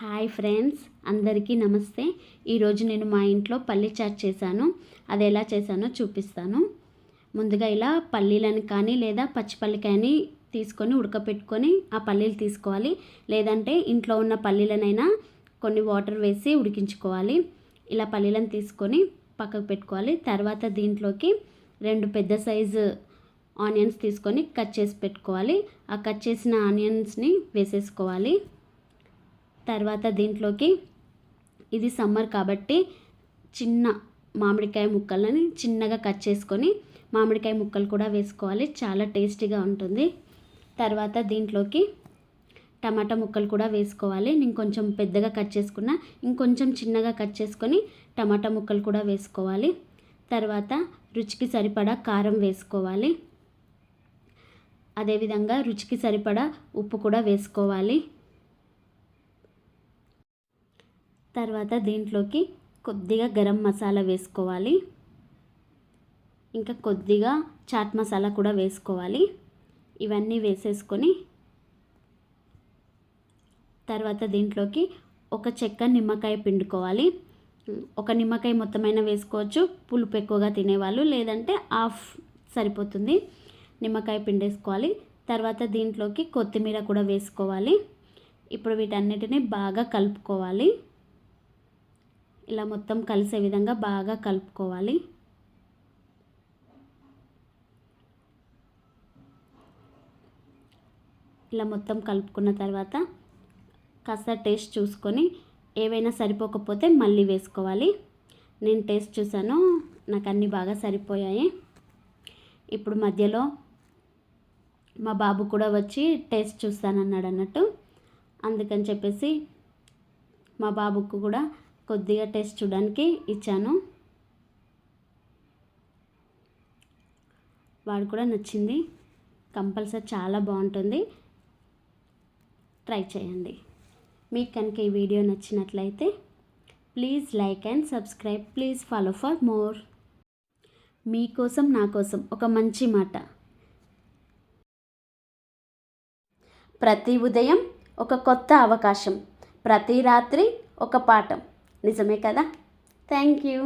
Hi friends అందరికీ నమస్తే. ఈరోజు నేను మా ఇంట్లో పల్లి చాట్ చేశాను. అది ఎలా చేశానో చూపిస్తాను. ముందుగా ఇలా పల్లీలను కానీ లేదా పచ్చిపల్లి కానీ తీసుకొని ఉడకపెట్టుకొని ఆ పల్లీలు తీసుకోవాలి. లేదంటే ఇంట్లో ఉన్న పల్లీలనైనా కొన్ని వాటర్ వేసి ఉడికించుకోవాలి. ఇలా పల్లీలను తీసుకొని పక్కకు పెట్టుకోవాలి. తర్వాత దీంట్లోకి రెండు పెద్ద సైజు ఆనియన్స్ తీసుకొని కట్ చేసి పెట్టుకోవాలి. ఆ కట్ చేసిన ఆనియన్స్ని వేసేసుకోవాలి. తర్వాత దీంట్లోకి ఇది సమ్మర్ కాబట్టి చిన్న మామిడికాయ ముక్కలని చిన్నగా కట్ చేసుకొని మామిడికాయ ముక్కలు కూడా వేసుకోవాలి. చాలా టేస్టీగా ఉంటుంది. తర్వాత దీంట్లోకి టమాటా ముక్కలు కూడా వేసుకోవాలి. నేను కొంచెం పెద్దగా కట్ చేసుకున్న ఇంకొంచెం చిన్నగా కట్ చేసుకొని టమాటా ముక్కలు కూడా వేసుకోవాలి. తర్వాత రుచికి సరిపడా కారం వేసుకోవాలి. అదేవిధంగా రుచికి సరిపడా ఉప్పు కూడా వేసుకోవాలి. తర్వాత దీంట్లోకి కొద్దిగా గరం మసాలా వేసుకోవాలి. ఇంకా కొద్దిగా చాట్ మసాలా కూడా వేసుకోవాలి. ఇవన్నీ వేసేసుకొని తర్వాత దీంట్లోకి ఒక చెక్క నిమ్మకాయ పిండుకోవాలి. ఒక నిమ్మకాయ మొత్తమైన వేసుకోవచ్చు. పులుపు ఎక్కువగా తినేవాళ్ళు లేదంటే హాఫ్ సరిపోతుంది. నిమ్మకాయ పిండేసుకోవాలి. తర్వాత దీంట్లోకి కొత్తిమీర కూడా వేసుకోవాలి. ఇప్పుడు వీటన్నిటిని బాగా కలుపుకోవాలి. ఇలా మొత్తం కలిసే విధంగా బాగా కలుపుకోవాలి. ఇలా మొత్తం కలుపుకున్న తర్వాత కాస్త టేస్ట్ చూసుకొని ఏవైనా సరిపోకపోతే మళ్ళీ వేసుకోవాలి. నేను టేస్ట్ చూసాను నాకు అన్నీ బాగా సరిపోయాయి. ఇప్పుడు మధ్యలో మా బాబు కూడా వచ్చి టేస్ట్ చూస్తానన్నాడు అన్నట్టు అందుకని చెప్పేసి మా బాబుకు కూడా కొద్దిగా టేస్ట్ చూడడానికి ఇచ్చాను. వాడు కూడా నచ్చింది. కంపల్సరీ చాలా బాగుంటుంది. ట్రై చేయండి. మీకు కనుక ఈ వీడియో నచ్చినట్లయితే please like and subscribe. Please follow for more. మీకోసం నా కోసం ఒక మంచి మాట. ప్రతి ఉదయం ఒక కొత్త అవకాశం. ప్రతి రాత్రి ఒక పాఠం. నిజమే కదా? Thank you